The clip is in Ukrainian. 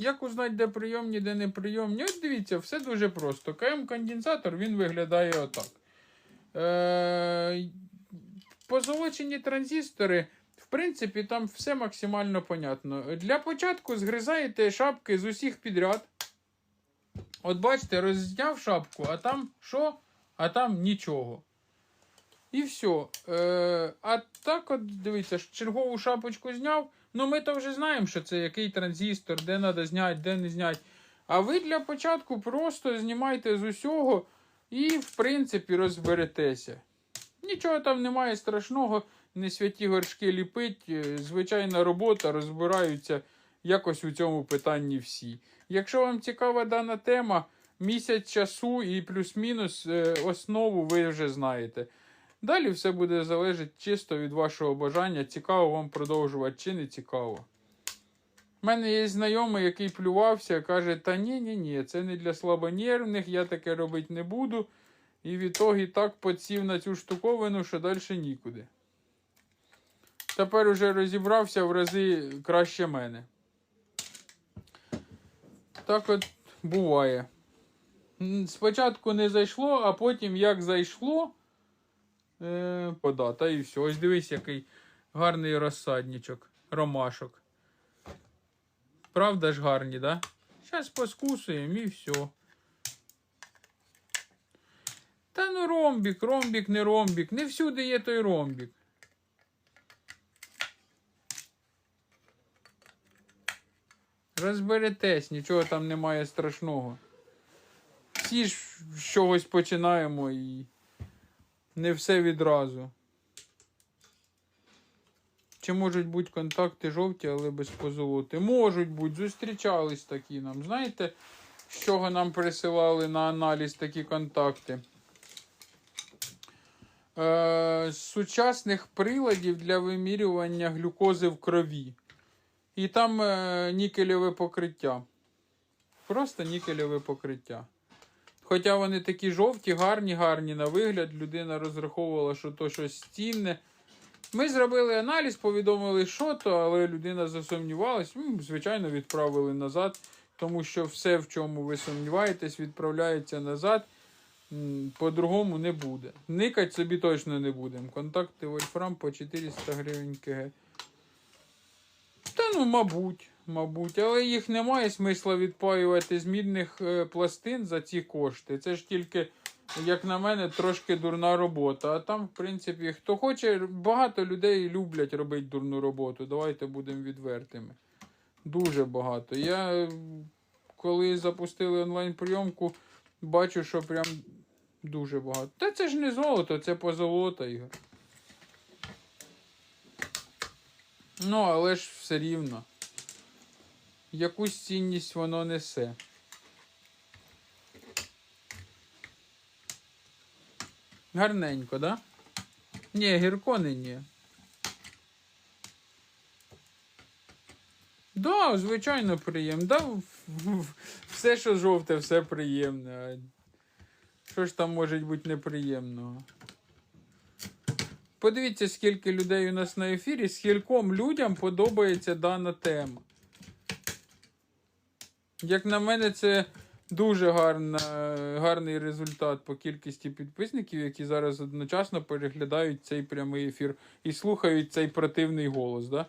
Як узнати, де прийомні, де не прийомні? От дивіться, все дуже просто. КМ-конденсатор він виглядає отак. Е, позолочені транзистори, в принципі, там все максимально понятно. Для початку згризаєте шапки з усіх підряд. От бачите, роззняв шапку, а там що? А там нічого. І все. Е, а так, от дивіться, чергову шапочку зняв. Ну, ми то вже знаємо, що це який транзистор, де треба зняти, де не зняти. А ви для початку просто знімайте з усього і, в принципі, розберетеся. Нічого там немає страшного, не святі горшки ліпить. е, Звичайна робота, розбираються якось у цьому питанні всі. Якщо вам цікава дана тема, місяць часу і плюс-мінус е, основу ви вже знаєте. Далі все буде залежати чисто від вашого бажання, цікаво вам продовжувати чи не цікаво. У мене є знайомий, який плювався, каже: Та ні, ні, ні, це не для слабонервних, я таке робити не буду. І відтоді так подсів на цю штуковину, що далі нікуди. Тепер уже розібрався в рази краще мене. Так от буває. Спочатку не зайшло, а потім як зайшло. Е, пода, і все. Ось дивись, який гарний розсадничок, ромашок. Правда ж гарні, да? Зараз поскусуємо і все. Та ну ромбік, ромбік, не ромбік. Не всюди є той ромбік. Розберетесь, нічого там немає страшного. Всі ж з чогось починаємо і не все відразу. Чи можуть бути контакти жовті, але без позолоти? Можуть бути, зустрічались такі нам. Знаєте, з чого нам присилали на аналіз такі контакти? Е, з сучасних приладів для вимірювання глюкози в крові. І там е, нікелеве покриття. Просто нікелеве покриття. Хоча вони такі жовті, гарні, гарні на вигляд. Людина розраховувала, що то щось цінне. Ми зробили аналіз, повідомили, що то, але людина засумнівалась. Звичайно, відправили назад, тому що все, в чому ви сумніваєтесь, відправляється назад. По-другому не буде. Никать собі точно не будемо. Контакти Вольфрам по 400 гривень КГ. Та ну, мабуть, мабуть, але їх немає смисла відпаювати з мідних е, пластин за ці кошти. Це ж тільки, як на мене, трошки дурна робота. А там, в принципі, хто хоче, багато людей люблять робити дурну роботу. Давайте будемо відвертими. Дуже багато. Я е, коли запустили онлайн-прийомку, бачу, що прям дуже багато. Та це ж не золото, це позолота, Ігор. Ну, але ж все рівно. Якусь цінність воно несе. Гарненько, да? Ні, гірко не ні. Да, звичайно, приємно. Да, все, що жовте, все приємне. Що ж там може бути неприємного? Подивіться, скільки людей у нас на ефірі, скільком людям подобається дана тема. Як на мене, це дуже гарна, гарний результат по кількості підписників, які зараз одночасно переглядають цей прямий ефір і слухають цей противний голос, да?